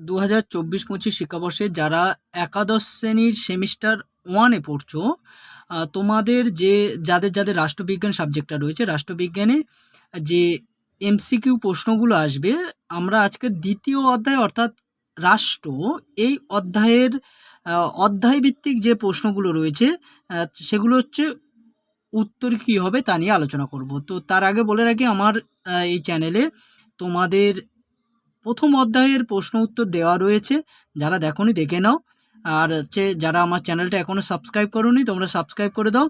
দু হাজার চব্বিশ পঁচিশ শিক্ষাবর্ষে যারা একাদশ শ্রেণির সেমিস্টার ওয়ানে পড়ছো তোমাদের যে, যাদের যাদের রাষ্ট্রবিজ্ঞান সাবজেক্টটা রয়েছে, রাষ্ট্রবিজ্ঞানে যে এমসিকিউ প্রশ্নগুলো আসবে, আমরা আজকে দ্বিতীয় অধ্যায় অর্থাৎ রাষ্ট্র, এই অধ্যায়ের অধ্যায়ভিত্তিক যে প্রশ্নগুলো রয়েছে সেগুলো হচ্ছে উত্তর কী হবে তা নিয়ে আলোচনা করব। তো তার আগে বলে রাখি আমার এই চ্যানেলে তোমাদের প্রথম অধ্যায়ের প্রশ্ন উত্তর দেওয়া রয়েছে, যারা দেখোনি দেখে নাও। আর হচ্ছে যারা আমার চ্যানেলটা এখনও সাবস্ক্রাইব করোনি, তোমরা সাবস্ক্রাইব করে দাও।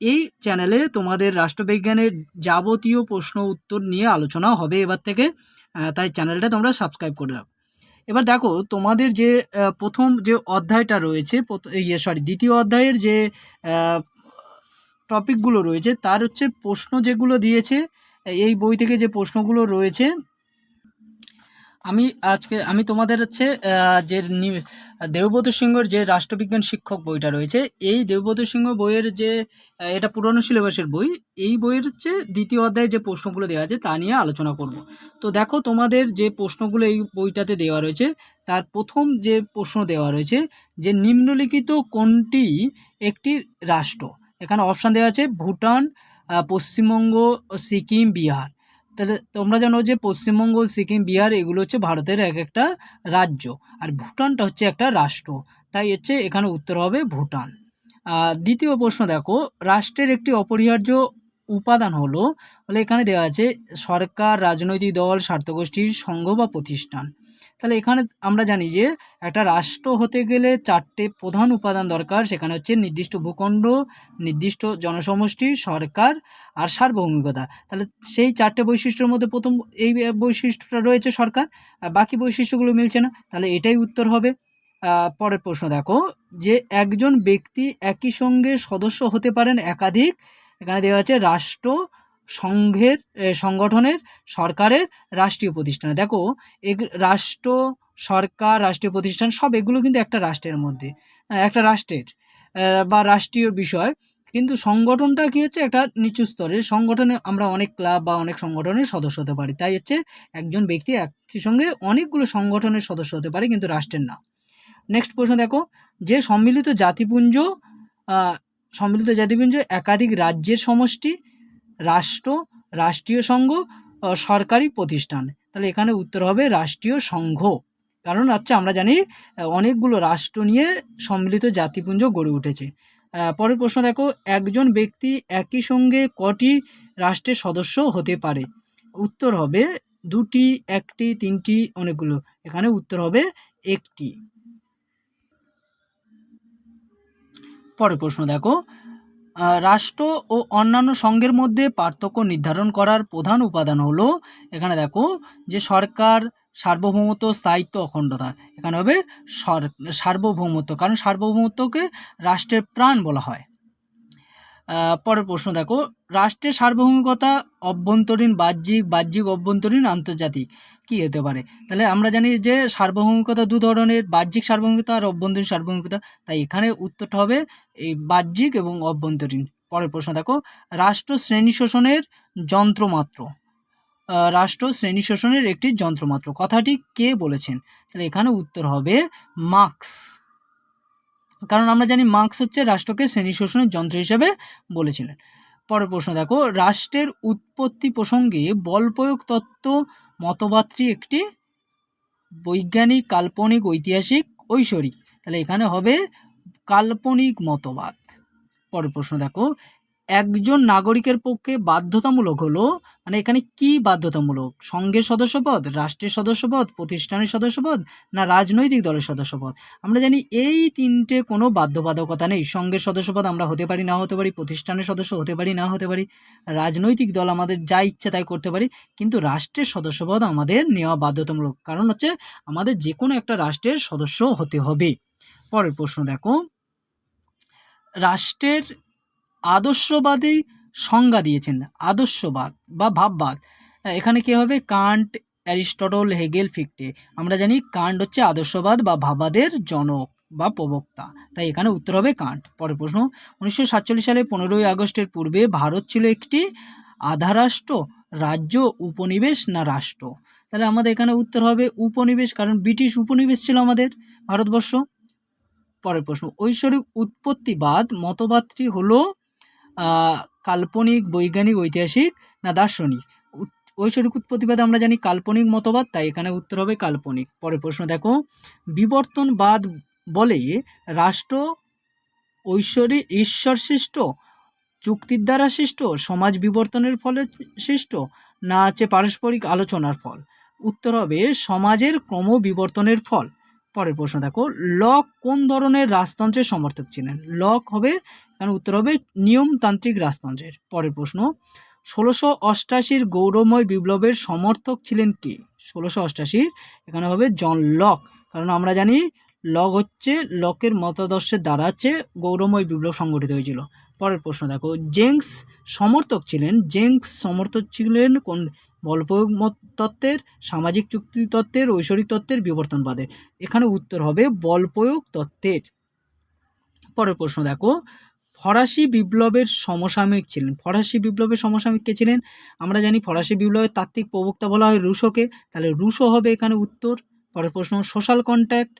এই চ্যানেলে তোমাদের রাষ্ট্রবিজ্ঞানের যাবতীয় প্রশ্ন উত্তর নিয়ে আলোচনা হবে এবার থেকে তাই চ্যানেলটা তোমরা সাবস্ক্রাইব করে দাও। এবার দেখো, তোমাদের যে প্রথম যে অধ্যায়টা রয়েছে ইয়ে সরি দ্বিতীয় অধ্যায়ের যে টপিকগুলো রয়েছে, তার হচ্ছে প্রশ্ন যেগুলো দিয়েছে, এই বই থেকে যে প্রশ্নগুলো রয়েছে আমি আজকে, আমি তোমাদের হচ্ছে যে দেবব্রত সিংহর যে রাষ্ট্রবিজ্ঞান শিক্ষক বইটা রয়েছে, এই দেবব্রত সিংহ বইয়ের যে এটা পুরনো সিলেবাসের বই, এই বইয়ের হচ্ছে দ্বিতীয় অধ্যায়ে যে প্রশ্নগুলো দেওয়া আছে তা নিয়ে আলোচনা করব। তো দেখো তোমাদের যে প্রশ্নগুলো এই বইটাতে দেওয়া রয়েছে, তার প্রথম যে প্রশ্ন দেওয়া রয়েছে যে নিম্নলিখিত কোনটি একটি রাষ্ট্র? এখানে অপশান দেওয়া আছে, ভুটান পশ্চিমবঙ্গ, সিকিম, বিহার। তাহলে তোমরা জানো যে পশ্চিমবঙ্গ, সিকিম, বিহার, এগুলো হচ্ছে ভারতের এক একটা রাজ্য। আর ভুটানটা হচ্ছে একটা রাষ্ট্র। তাই হচ্ছে এখানে উত্তর হবে ভুটান। দ্বিতীয় প্রশ্ন দেখো, রাষ্ট্রের একটি অপরিহার্য উপাদান হলো বলে এখানে দেওয়া আছে সরকার, রাজনৈতিক দল, স্বার্থগোষ্ঠীর সংঘ বা প্রতিষ্ঠান। তাহলে এখানে আমরা জানি যে একটা রাষ্ট্র হতে গেলে চারটে প্রধান উপাদান দরকার, সেখানে হচ্ছে নির্দিষ্ট ভূখণ্ড, নির্দিষ্ট জনসমষ্টি, সরকার আর সার্বভৌমিকতা। তাহলে সেই চারটে বৈশিষ্ট্যের মধ্যে প্রথম এই বৈশিষ্ট্যটা রয়েছে সরকার বাকি বৈশিষ্ট্যগুলো মিলছে না। তাহলে এটাই উত্তর হবে। পরের প্রশ্ন দেখো, যে একজন ব্যক্তি একই সঙ্গে সদস্য হতে পারেন একাধিক এখানে দেওয়া আছে রাষ্ট্র সংঘের সংগঠনের, সরকারের রাষ্ট্রীয় প্রতিষ্ঠানে। দেখো এ রাষ্ট্র, সরকার, রাষ্ট্রীয় প্রতিষ্ঠান, সব এগুলো কিন্তু একটা রাষ্ট্রের মধ্যে। একটা রাষ্ট্রের বা রাষ্ট্রীয় বিষয়। কিন্তু সংগঠনটা কি হচ্ছে? একটা নিচু স্তরের সংগঠনে আমরা অনেক ক্লাব বা অনেক সংগঠনের সদস্য হতে পারি। তাই হচ্ছে একজন ব্যক্তি একই সঙ্গে অনেকগুলো সংগঠনের সদস্য হতে পারে, কিন্তু রাষ্ট্রের না। নেক্সট প্রশ্ন দেখো, যে সম্মিলিত জাতিপুঞ্জ সম্মিলিত জাতিপুঞ্জ একাধিক রাজ্যের সমষ্টি, রাষ্ট্র, রাষ্ট্রীয় সংঘ সরকারি প্রতিষ্ঠান। তাহলে এখানে উত্তর হবে রাষ্ট্রীয় সংঘ। কারণ হচ্ছে আমরা জানি অনেকগুলো রাষ্ট্র নিয়ে সম্মিলিত জাতিপুঞ্জ গড়ে উঠেছে। পরের প্রশ্ন দেখো, একজন ব্যক্তি একই সঙ্গে কটি রাষ্ট্রের সদস্য হতে পারে? উত্তর হবে দুটি, একটি, তিনটি, অনেকগুলো। এখানে উত্তর হবে একটি। পরের প্রশ্ন দেখো। রাষ্ট্র ও অন্যান্য সংঘের মধ্যে পার্থক্য নির্ধারণ করার প্রধান উপাদান হলো, এখানে দেখো যে সরকার সার্বভৌমত্ব, স্থায়িত্ব, অখণ্ডতা। এখানে হবে সর- সার্বভৌমত্ব। কারণ সার্বভৌমত্বকে রাষ্ট্রের প্রাণ বলা হয়। পরের প্রশ্ন দেখো, রাষ্ট্রের সার্বভৌমিকতা অভ্যন্তরীণ, বাহ্যিক বাহ্যিক অভ্যন্তরীণ, আন্তর্জাতিক। কি হতে পারে? তাহলে আমরা জানি যে সার্বভৌমিকতা দু ধরনের, বাহ্যিক সার্বভৌমিকতা আর অভ্যন্তরীণ সার্বভৌমিকতা। তাই এখানে উত্তরটা হবে এই বাহ্যিক এবং অভ্যন্তরীণ। পরের প্রশ্ন দেখো, রাষ্ট্র শ্রেণি শোষণের যন্ত্রমাত্র। রাষ্ট্র শ্রেণি শোষণের একটি যন্ত্রমাত্র। কথাটি কে বলেছেন? তাহলে এখানে উত্তর হবে মার্কস। কারণ আমরা জানি মার্কস হচ্ছে রাষ্ট্রকে শ্রেণি শোষণের যন্ত্র হিসেবে বলেছিলেন। পরের প্রশ্ন দেখো, রাষ্ট্রের উৎপত্তি প্রসঙ্গে বল প্রয়োগ তত্ত্ব মতবাদটি একটি বৈজ্ঞানিক কাল্পনিক ঐতিহাসিক ঐশ্বরিক। তাহলে এখানে হবে কাল্পনিক মতবাদ। পরের প্রশ্ন দেখো। একজন নাগরিকের পক্ষে বাধ্যতামূলক হলো মানে এখানে কি বাধ্যতামূলক? সংঘের সদস্যপদ, রাষ্ট্রের সদস্যপদ, প্রতিষ্ঠানের সদস্যপদ, না রাজনৈতিক দলের সদস্যপদ? আমরা জানি এই তিনটে কোনো বাধ্যবাধকতা নেই। সংঘের সদস্যপদ আমরা হতে পারি, না হতে পারি, প্রতিষ্ঠানের সদস্য হতে পারি, না হতে পারি, রাজনৈতিক দল আমাদের যা ইচ্ছা তাই করতে পারি, কিন্তু রাষ্ট্রের সদস্যপদ আমাদের নেওয়া বাধ্যতামূলক। কারণ হচ্ছে আমাদের যে কোনো একটা রাষ্ট্রের সদস্য হতে হবে। পরের প্রশ্ন দেখো, রাষ্ট্রের আদর্শবাদী সংজ্ঞা দিয়েছেন। আদর্শবাদ বা ভাববাদ। এখানে কি হবে? Kant, Aristotle, Hegel Fichte. আমরা জানি কান্ট হচ্ছে আদর্শবাদ বা ভাবাদের জনক বা প্রবক্তা। তাই এখানে উত্তর হবে কান্ট। পরের প্রশ্ন, উনিশশো সাতচল্লিশ সালে পনেরোই আগস্টের পূর্বে ভারত ছিল একটি আধা রাষ্ট্র রাজ্য, উপনিবেশ না রাষ্ট্র? তাহলে আমাদের এখানে উত্তর হবে উপনিবেশ, কারণ ব্রিটিশ উপনিবেশ ছিল আমাদের ভারতবর্ষ। পরের প্রশ্ন, ঐশ্বরিক উৎপত্তিবাদ মতবাদটি হলো কাল্পনিক, বৈজ্ঞানিক, ঐতিহাসিক না দার্শনিক? ঐশ্বরিক উৎপত্তিবাদ আমরা জানি কাল্পনিক মতবাদ, তাই এখানে উত্তর হবে কাল্পনিক। পরের প্রশ্ন দেখো, বিবর্তনবাদ বলে রাষ্ট্র ঐশ্বরী, ঈশ্বর সৃষ্ট, চুক্তির দ্বারা সৃষ্ট, সমাজ বিবর্তনের ফলে সৃষ্ট, না আছে পারস্পরিক আলোচনার ফল? উত্তর হবে সমাজের ক্রম বিবর্তনের ফল। পরের প্রশ্ন, দেখো, লক কোন ধরনের রাজতন্ত্রের সমর্থক ছিলেন? লক হবে কারণ উত্তর হবে নিয়মতান্ত্রিক রাজতন্ত্রের। পরের প্রশ্ন, ষোলোশো অষ্টাশির গৌরবময় বিপ্লবের সমর্থক ছিলেন কে? ষোলোশো অষ্টাশির, এখানে হবে জন লক। কারণ আমরা জানি, লক হচ্ছে লকের মতাদর্শের দ্বারা হচ্ছে গৌরবময় বিপ্লব সংগঠিত হয়েছিল। পরের প্রশ্ন, দেখো জেংস সমর্থক ছিলেন? জেংস সমর্থক ছিলেন কোন বলপ্রয়োগ তত্ত্বের সামাজিক চুক্তি তত্ত্বের ঐশ্বরিক তত্ত্বের বিবর্তনবাদের এখানে উত্তর হবে বলপ্রয়োগ তত্ত্বের পরের প্রশ্ন দেখো, ফরাসি বিপ্লবের সমসাময়িক ছিলেন। ফরাসি বিপ্লবের সমসাময়িক কে ছিলেন? আমরা জানি ফরাসি বিপ্লবের তাত্ত্বিক প্রবক্তা বলা হয় রুশোকে। তাহলে রুশো হবে এখানে উত্তর। পরের প্রশ্ন, সোশ্যাল কন্ট্যাক্ট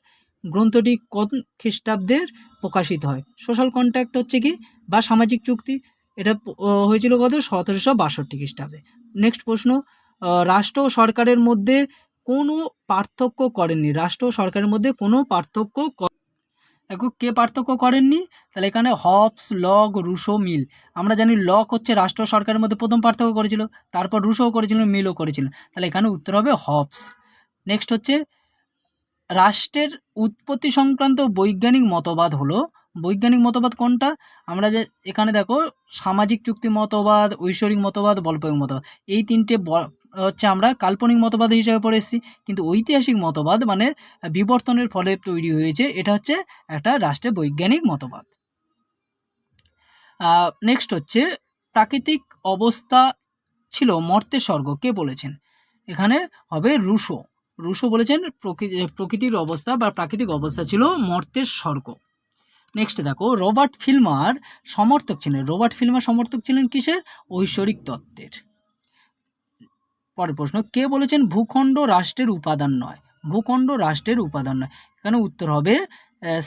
গ্রন্থটি কোন খ্রিস্টাব্দের প্রকাশিত হয়? সোশ্যাল কন্ট্যাক্ট হচ্ছে কি? বা সামাজিক চুক্তি। এটা হয়েছিল কত? সতেরোশো বাষট্টি খ্রিস্টাব্দে। নেক্সট প্রশ্ন রাষ্ট্র সরকারের মধ্যে কোনো পার্থক্য করেননি। রাষ্ট্র সরকারের মধ্যে কোনো পার্থক্য দেখো, কে পার্থক্য করেননি? তাহলে এখানে হবস লগ রুশো মিল। আমরা জানি লক হচ্ছে রাষ্ট্র সরকারের মধ্যে প্রথম পার্থক্য করেছিল, তারপর রুশোও করেছিলেন মিলও করেছিলেন তাহলে এখানে উত্তর হবে হবস নেক্সট হচ্ছে, রাষ্ট্রের উৎপত্তি সংক্রান্ত বৈজ্ঞানিক মতবাদ হলো বৈজ্ঞানিক মতবাদ কোনটা? আমরা যে এখানে দেখো, সামাজিক চুক্তি মতবাদ, ঐশ্বরিক মতবাদ বলপ্রয়োগ মতবাদ। এই তিনটে হচ্ছে আমরা কাল্পনিক মতবাদ হিসেবে পড়ে এসেছি। কিন্তু ঐতিহাসিক মতবাদ মানে বিবর্তনের ফলে তৈরি হয়েছে, এটা হচ্ছে একটা রাষ্ট্রের বৈজ্ঞানিক মতবাদ। নেক্সট হচ্ছে, প্রাকৃতিক অবস্থা ছিল মর্তের স্বর্গ। কে বলেছেন? এখানে হবে রুশো। রুশো বলেছেন, প্রকৃ- প্রকৃতির অবস্থা বা প্রাকৃতিক অবস্থা ছিল মর্তের স্বর্গ। নেক্সট দেখো, রবার্ট ফিল্মার সমর্থক ছিলেন। রবার্ট ফিল্মার সমর্থক ছিলেন কিসের? ঐশ্বরিক তত্ত্বের। পরের প্রশ্ন, কে বলেছেন ভূখণ্ড রাষ্ট্রের উপাদান নয়? ভূখণ্ড রাষ্ট্রের উপাদান নয়। এখানে উত্তর হবে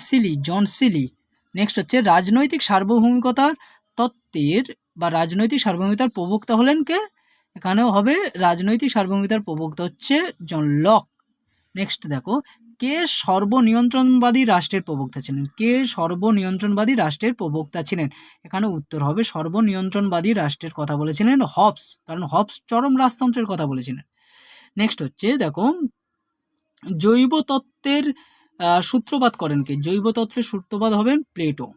সিলি, জন সিলি। নেক্সট হচ্ছে, রাজনৈতিক সার্বভৌমিকতার তত্ত্বের বা রাজনৈতিক সার্বভৌমিকতার প্রবক্তা হলেন কে? এখানেও হবে, রাজনৈতিক সার্বভৌমিকতার প্রবক্তা হচ্ছে জন লক। নেক্সট দেখো কে সর্বনিয়ন্ত্রণবাদী রাষ্ট্রের প্রবক্তা ছিলেন? কে সর্বনিয়ন্ত্রণবাদী রাষ্ট্রের প্রবক্তা ছিলেন? এখানে উত্তর হবে সর্বনিয়ন্ত্রণবাদী রাষ্ট্রের কথা বলেছিলেন হবস, কারণ হবস চরম রাজতন্ত্রের কথা বলেছিলেন। নেক্সট হচ্ছে, দেখো জৈব তত্ত্বের সূত্রপাত করেন কে? জৈব তত্ত্বের সূত্রপাত হবেন প্লেটো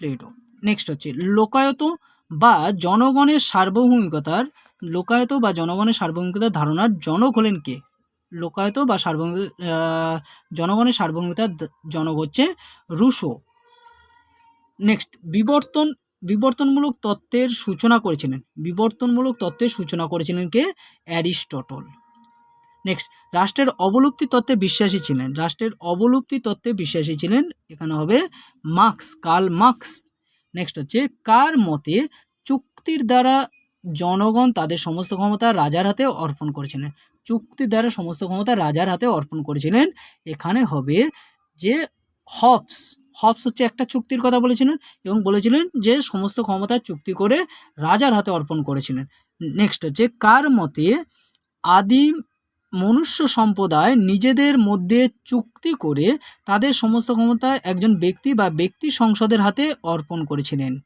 প্লেটো। নেক্সট হচ্ছে, লোকায়ত বা জনগণের সার্বভৌমিকতার, লোকায়ত বা জনগণের সার্বভৌমিকতার ধারণার জনক হলেন কে? লোকায়ত বা আহ, জনগণের সার্বভৌমিকতার জনক হচ্ছে রুশো। নেক্সট বিবর্তন বিবর্তনমূলক তত্ত্বের সূচনা করেছিলেন। বিবর্তনমূলক তত্ত্বের সূচনা করেছিলেন কে? অ্যারিস্টটল। নেক্সট রাষ্ট্রের অবলুপ্তি তত্ত্বে বিশ্বাসী ছিলেন। রাষ্ট্রের অবলুপ্তি তত্ত্বে বিশ্বাসী ছিলেন এখানে হবে মার্কস কার্ল মার্কস। নেক্সট হচ্ছে কার মতে চুক্তির দ্বারা জনগণ তাদের সমস্ত ক্ষমতা রাজার হাতে অর্পণ করেছিলেন চুক্তির দ্বারা সমস্ত ক্ষমতা রাজার হাতে অর্পণ করেছিলেন। এখানে হবে যে হবস হবস হচ্ছে একটা চুক্তির কথা বলেছিলেন এবং বলেছিলেন যে সমস্ত ক্ষমতা চুক্তি করে রাজার হাতে অর্পণ করেছিলেন। নেক্সট হচ্ছে কার মতে আদি মনুষ্য সম্প্রদায় নিজেদের মধ্যে চুক্তি করে তাদের সমস্ত ক্ষমতা একজন ব্যক্তি বা ব্যক্তি সংসদের হাতে অর্পণ করেছিলেন?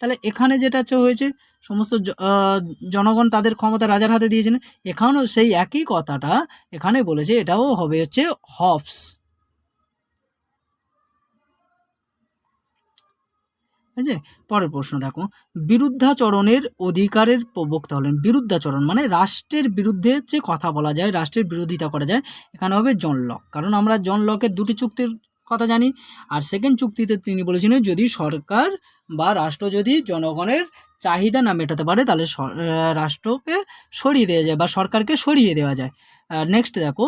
তাহলে এখানে যেটা হয়েছে, সমস্ত জনগণ তাদের ক্ষমতা রাজার হাতে দিয়েছেন এখানেও সেই একই কথাটা এখানে বলেছে, এটাও হবে হচ্ছে হফস। আছে পরের প্রশ্ন দেখো, বিরুদ্ধাচরণের অধিকারের প্রবক্তা হলেন, বিরুদ্ধাচরণ মানে রাষ্ট্রের বিরুদ্ধে যে কথা বলা যায়, রাষ্ট্রের বিরোধিতা করা যায়, এখানে হবে জন লক কারণ আমরা জন লকের দুটি চুক্তির কথা জানি। আর সেকেন্ড চুক্তিতে তিনি বলেছিলেন, যদি সরকার বা রাষ্ট্র যদি জনগণের চাহিদা না মেটাতে পারে, তাহলে রাষ্ট্রকে সরিয়ে দেওয়া যায় বা সরকারকে সরিয়ে দেওয়া যায়। নেক্সট দেখো,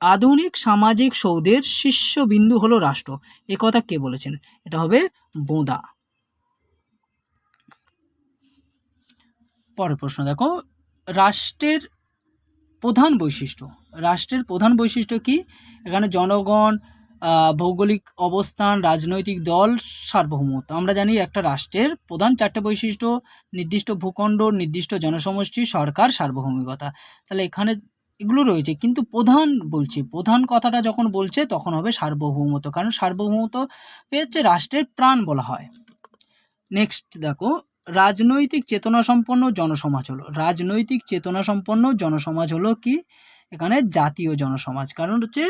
আধুনিক সামাজিক সৌধের শীর্ষবিন্দু হলো রাষ্ট্র। এ কথা কে বলেছেন? এটা হবে বোঁদা। পরের প্রশ্ন দেখো, রাষ্ট্রের প্রধান বৈশিষ্ট্য। রাষ্ট্রের প্রধান বৈশিষ্ট্য কি? এখানে জনগণ ভৌগোলিক অবস্থান, রাজনৈতিক দল, সার্বভৌমত্ব। আমরা জানি একটা রাষ্ট্রের প্রধান চারটে বৈশিষ্ট্য, নির্দিষ্ট ভূখণ্ড, নির্দিষ্ট জনসমষ্টি, সরকার, সার্বভৌমিকতা। তাহলে এখানে এগুলো রয়েছে। কিন্তু প্রধান বলছে, প্রধান কথাটা যখন বলছে তখন হবে সার্বভৌমত্ব। কারণ সার্বভৌমত্বকে হচ্ছে? রাষ্ট্রের প্রাণ বলা হয়। নেক্সট দেখো, রাজনৈতিক চেতনা সম্পন্ন জনসমাজ হলো। রাজনৈতিক চেতনা সম্পন্ন জনসমাজ হলো কি? এখানে জাতীয় জনসমাজ। কারণ হচ্ছে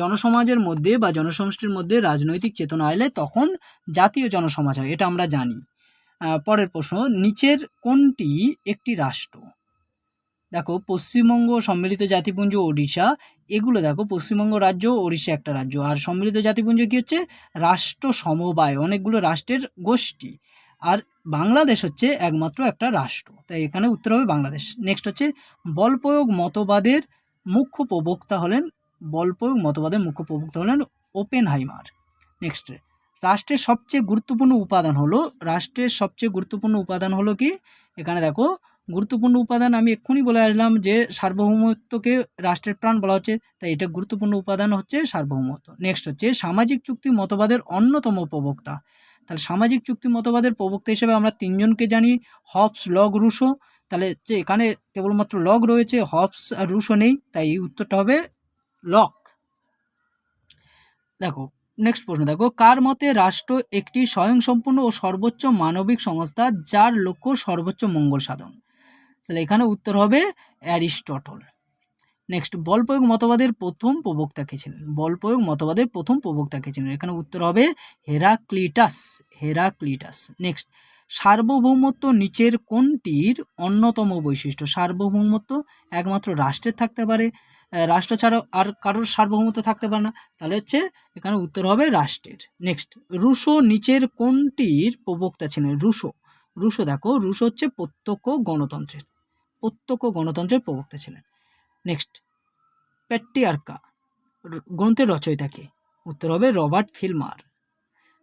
জনসমাজের মধ্যে বা জনসমষ্টির মধ্যে রাজনৈতিক চেতনা এলে তখন জাতীয় জনসমাজ হয়, এটা আমরা জানি। পরের প্রশ্ন, নিচের কোনটি একটি রাষ্ট্র? দেখো, পশ্চিমবঙ্গ, সম্মিলিত জাতিপুঞ্জ, ওড়িশা, এগুলো দেখো, পশ্চিমবঙ্গ রাজ্য, ওড়িশা একটা রাজ্য। আর সম্মিলিত জাতিপুঞ্জ কি হচ্ছে? রাষ্ট্র সমবায়, অনেকগুলো রাষ্ট্রের গোষ্ঠী। আর বাংলাদেশ হচ্ছে একমাত্র একটা রাষ্ট্র। তাই এখানে উত্তর হবে বাংলাদেশ। নেক্সট হচ্ছে বল প্রয়োগ মতবাদের মুখ্য প্রবক্তা হলেন বল প্রয়োগ মতবাদের মুখ্য প্রবক্তা হলেন ওপেন হাইমার নেক্সট রাষ্ট্রের সবচেয়ে গুরুত্বপূর্ণ উপাদান হলো, রাষ্ট্রের সবচেয়ে গুরুত্বপূর্ণ উপাদান হলো কি? এখানে দেখো, গুরুত্বপূর্ণ উপাদান আমি এক্ষুনি বলে আসলাম যে সার্বভৌমত্বকে রাষ্ট্রের প্রাণ বলা হচ্ছে, তাই এটা গুরুত্বপূর্ণ উপাদান হচ্ছে সার্বভৌমত্ব। নেক্সট হচ্ছে সামাজিক চুক্তি মতবাদের অন্যতম প্রবক্তা। তাহলে সামাজিক চুক্তি মতবাদের প্রবক্তা হিসেবে আমরা তিনজনকে জানি হবস লগ, রুশো। তাহলে এখানে কেবলমাত্র লগ রয়েছে হবস আর রুশো নেই, তাই এই উত্তরটা হবে লক দেখো নেক্সট প্রশ্ন, দেখো, কার মতে রাষ্ট্র একটি স্বয়ংসম্পূর্ণ ও সর্বোচ্চ মানবিক সংস্থা যার লক্ষ্য সর্বোচ্চ মঙ্গল সাধন? তাহলে এখানে উত্তর হবে অ্যারিস্টটল। নেক্সট বল প্রয়োগ মতবাদের প্রথম প্রবক্তা কে ছিলেন? বল প্রয়োগ মতবাদের প্রথম প্রবক্তা কে ছিলেন? এখানে উত্তর হবে হেরাক্লিটাস হেরাক্লিটাস। নেক্সট সার্বভৌমত্ব নিচের কোনটির অন্যতম বৈশিষ্ট্য? সার্বভৌমত্ব একমাত্র রাষ্ট্রের থাকতে পারে। রাষ্ট্র ছাড়াও আর কারোর সার্বভৌমত্ব থাকতে পারে না। তাহলে হচ্ছে এখানে উত্তর হবে রাষ্ট্রের। নেক্সট রুশো নিচের কোনটির প্রবক্তা ছিলেন? রুশো। রুশো দেখো, রুশো হচ্ছে প্রত্যক্ষ গণতন্ত্রের প্রত্যক্ষ গণতন্ত্রের প্রবক্তা ছিলেন। নেক্সট। প্যাট্রিয়ার্কা গ্রন্থের রচয়িতাকে। উত্তর হবে রবার্ট ফিলমার।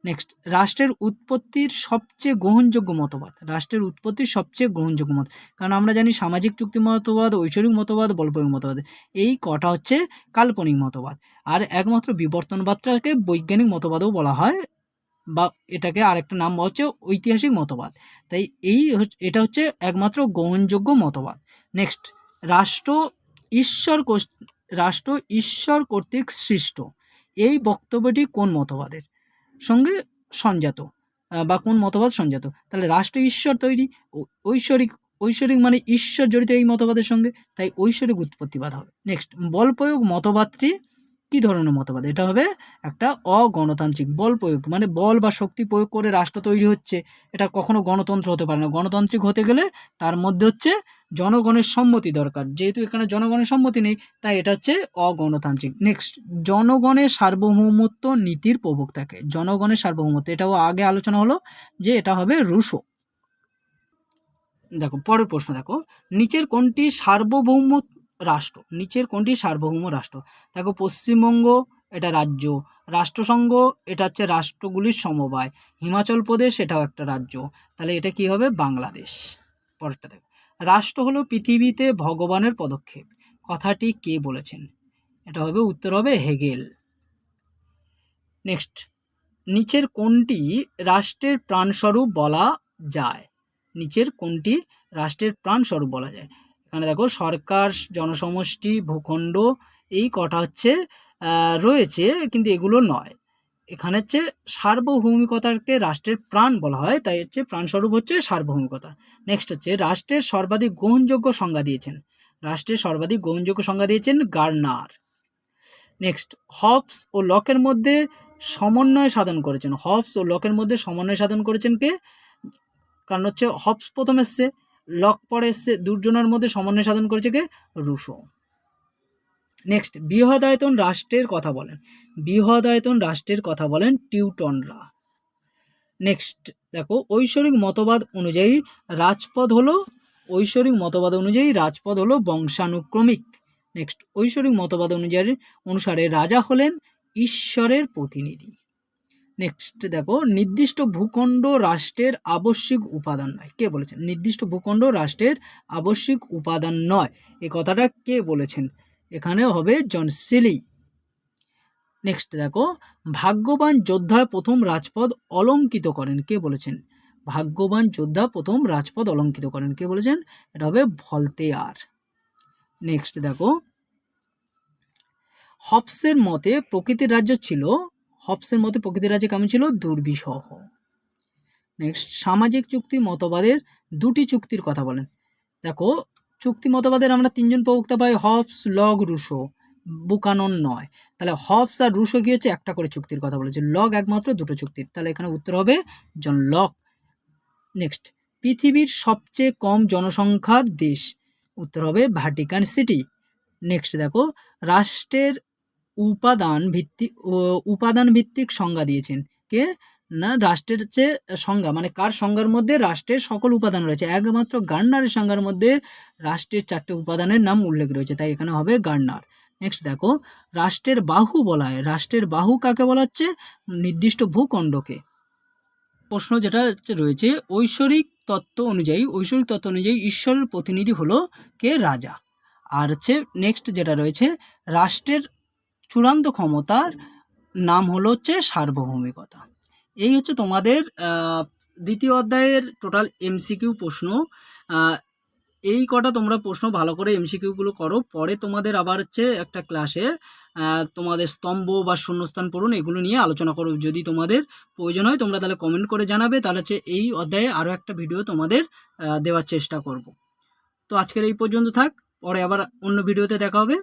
নেক্সট, রাষ্ট্রের উৎপত্তির সবচেয়ে গ্রহণযোগ্য মতবাদ। রাষ্ট্রের উৎপত্তির সবচেয়ে গ্রহণযোগ্য মত, কারণ আমরা জানি সামাজিক চুক্তি মতবাদ, ঐশ্বরিক মতবাদ, বলপ্রয়োগ মতবাদ, এই কটা হচ্ছে কাল্পনিক মতবাদ। আর একমাত্র বিবর্তনবাদটাকে বৈজ্ঞানিক মতবাদও বলা হয়, বা এটাকে আরেকটা নাম হচ্ছে ঐতিহাসিক মতবাদ। তাই এই এটা হচ্ছে একমাত্র গ্রহণযোগ্য মতবাদ। নেক্সট, রাষ্ট্র ঈশ্বর রাষ্ট্র ঈশ্বর কর্তৃক সৃষ্ট। এই বক্তব্যটি কোন মতবাদের? সঙ্গে সংজাত বা কোন মতবাদ সংজাত তাহলে রাষ্ট্র ঈশ্বর তৈরি ঐশ্বরিক ঐশ্বরিক মানে ঈশ্বর জড়িত এই মতবাদের সঙ্গে, তাই ঐশ্বরিক উৎপত্তিবাদ হবে। নেক্সট বল প্রয়োগ মতবাদটি কি ধরনের মতবাদ? এটা হবে একটা অগণতান্ত্রিক বল প্রয়োগ মানে বল বা শক্তি প্রয়োগ করে রাষ্ট্র তৈরি হচ্ছে। এটা কখনো গণতন্ত্র হতে পারে না। গণতান্ত্রিক হতে গেলে তার মধ্যে হচ্ছে জনগণের সম্মতি দরকার। যেহেতু এখানে জনগণের সম্মতি নেই, তাই এটা হচ্ছে অগণতান্ত্রিক। নেক্সট জনগণের সার্বভৌমত্ব নীতির প্রবক্তাকে জনগণের সার্বভৌমত্ব। এটাও আগে আলোচনা হলো যে এটা হবে রুশো। দেখো, পরের প্রশ্ন দেখো। নিচের কোনটি সার্বভৌম রাষ্ট্র, নিচের কোনটি সার্বভৌম রাষ্ট্র? দেখো, পশ্চিমবঙ্গ এটা রাজ্য, রাষ্ট্রসংঘ এটা হচ্ছে রাষ্ট্রগুলির সমবায়, হিমাচল প্রদেশ এটাও একটা রাজ্য। তাহলে এটা কি হবে? বাংলাদেশ। পরেরটা দেখো, রাষ্ট্র হলো পৃথিবীতে ভগবানের পদক্ষেপ। কথাটি কে বলেছেন? এটা হবে, উত্তর হবে হেগেল। নেক্সট, নিচের কোনটি রাষ্ট্রের প্রাণস্বরূপ বলা যায়? নিচের কোনটি রাষ্ট্রের প্রাণস্বরূপ বলা যায়? এখানে দেখো সরকার, জনসমষ্টি, ভূখণ্ড, এই কটা হচ্ছে রয়েছে, কিন্তু এগুলো নয়। এখানে হচ্ছে সার্বভৌমিকতাকে রাষ্ট্রের প্রাণ বলা হয়, তাই হচ্ছে প্রাণস্বরূপ হচ্ছে সার্বভৌমিকতা। নেক্সট হচ্ছে রাষ্ট্রের সর্বাধিক গ্রহণযোগ্য সংজ্ঞা দিয়েছেন। রাষ্ট্রের সর্বাধিক গ্রহণযোগ্য সংজ্ঞা দিয়েছেন গার্নার। নেক্সট হবস ও লকের মধ্যে সমন্বয় সাধন করেছেন। হবস ও লকের মধ্যে সমন্বয় সাধন করেছেন কে? কারণ হচ্ছে হবস প্রথম এসছে। লক পরে এসছে দুজনের মধ্যে সমন্বয় সাধন করেছে কে? রুশো। নেক্সট বৃহদায়তন রাষ্ট্রের কথা বলেন। বৃহদায়তন রাষ্ট্রের কথা বলেন টিউটনরা। নেক্সট দেখো, ঐশ্বরিক মতবাদ অনুযায়ী রাজপদ হলো, ঐশ্বরিক মতবাদ অনুযায়ী রাজপদ হলো বংশানুক্রমিক। নেক্সট ঐশ্বরিক মতবাদ অনুযায়ী অনুসারে রাজা হলেন ঈশ্বরের প্রতিনিধি। নেক্সট দেখো, নির্দিষ্ট ভূখণ্ড রাষ্ট্রের আবশ্যিক উপাদান নয়। কে বলেছেন? নির্দিষ্ট ভূখণ্ড রাষ্ট্রের আবশ্যিক উপাদান নয়। এই কথাটা কে বলেছেন? এখানে হবে জন সিলি। নেক্সট দেখো, ভাগ্যবান যোদ্ধা প্রথম রাজপদ অলঙ্কিত করেন। কে বলেছেন? ভাগ্যবান যোদ্ধা প্রথম রাজপদ অলঙ্কিত করেন। কে বলেছেন? এটা হবে ভলতেয়ার। নেক্সট দেখো হবসের মতে প্রকৃতির রাজ্য ছিল হবসের মতে প্রকৃতির রাজ্য কেমন ছিল? দুর্বিষহ। নেক্সট সামাজিক চুক্তি মতবাদের দুটি চুক্তির কথা বলেন। দেখো, চুক্তি মতবাদের আমরা তিনজন প্রবক্তা পাই, হবস, লগ, রুশো। বুকানন নয়। তাহলে হবস আর রুশো কি হচ্ছে? একটা করে চুক্তির কথা বলেছে। লগ একমাত্র দুটো চুক্তির। তাহলে এখানে উত্তর হবে জন লক নেক্সট পৃথিবীর সবচেয়ে কম জনসংখ্যার দেশ। উত্তর হবে ভ্যাটিকান সিটি নেক্সট দেখো, রাষ্ট্রের উপাদান ভিত্তিক উপাদান ভিত্তিক সংজ্ঞা দিয়েছেন। কে? না, রাষ্ট্রের যে সংজ্ঞা মানে কার সংজ্ঞার মধ্যে রাষ্ট্রের সকল উপাদান রয়েছে। একমাত্র গার্নারের সংজ্ঞার মধ্যে রাষ্ট্রের চারটে উপাদানের নাম উল্লেখ রয়েছে, তাই এখানে হবে গার্নার নেক্সট দেখো, রাষ্ট্রের বাহু বলা হয়। রাষ্ট্রের বাহু কাকে বলা হচ্ছে? নির্দিষ্ট ভূখণ্ডকে। প্রশ্ন যেটা রয়েছে ঐশ্বরিক তত্ত্ব অনুযায়ী, ঐশ্বরিক তত্ত্ব অনুযায়ী ঈশ্বরের প্রতিনিধি হলো কে? রাজা। আর হচ্ছে, নেক্সট যেটা রয়েছে, রাষ্ট্রের চূড়ান্ত ক্ষমতার নাম হলো হচ্ছে সার্বভৌমিকতা। এই হচ্ছে তোমাদের দ্বিতীয় অধ্যায়ের টোটাল এমসিকিউ প্রশ্ন। এই কটা তোমরা প্রশ্ন ভালো করে এমসিকিউগুলো করো, পরে তোমাদের আবার হচ্ছে একটা ক্লাসে তোমাদের স্তম্ভ বা শূন্যস্থান পড়ুন, এগুলো নিয়ে আলোচনা করো। যদি তোমাদের প্রয়োজন হয়, তোমরা তাহলে কমেন্ট করে জানাবে, তাহলে হচ্ছে এই অধ্যায়ে আরও একটা ভিডিও তোমাদের দেওয়ার চেষ্টা করব। তো আজকের এই পর্যন্ত থাক, পরে আবার অন্য ভিডিওতে দেখা হবে।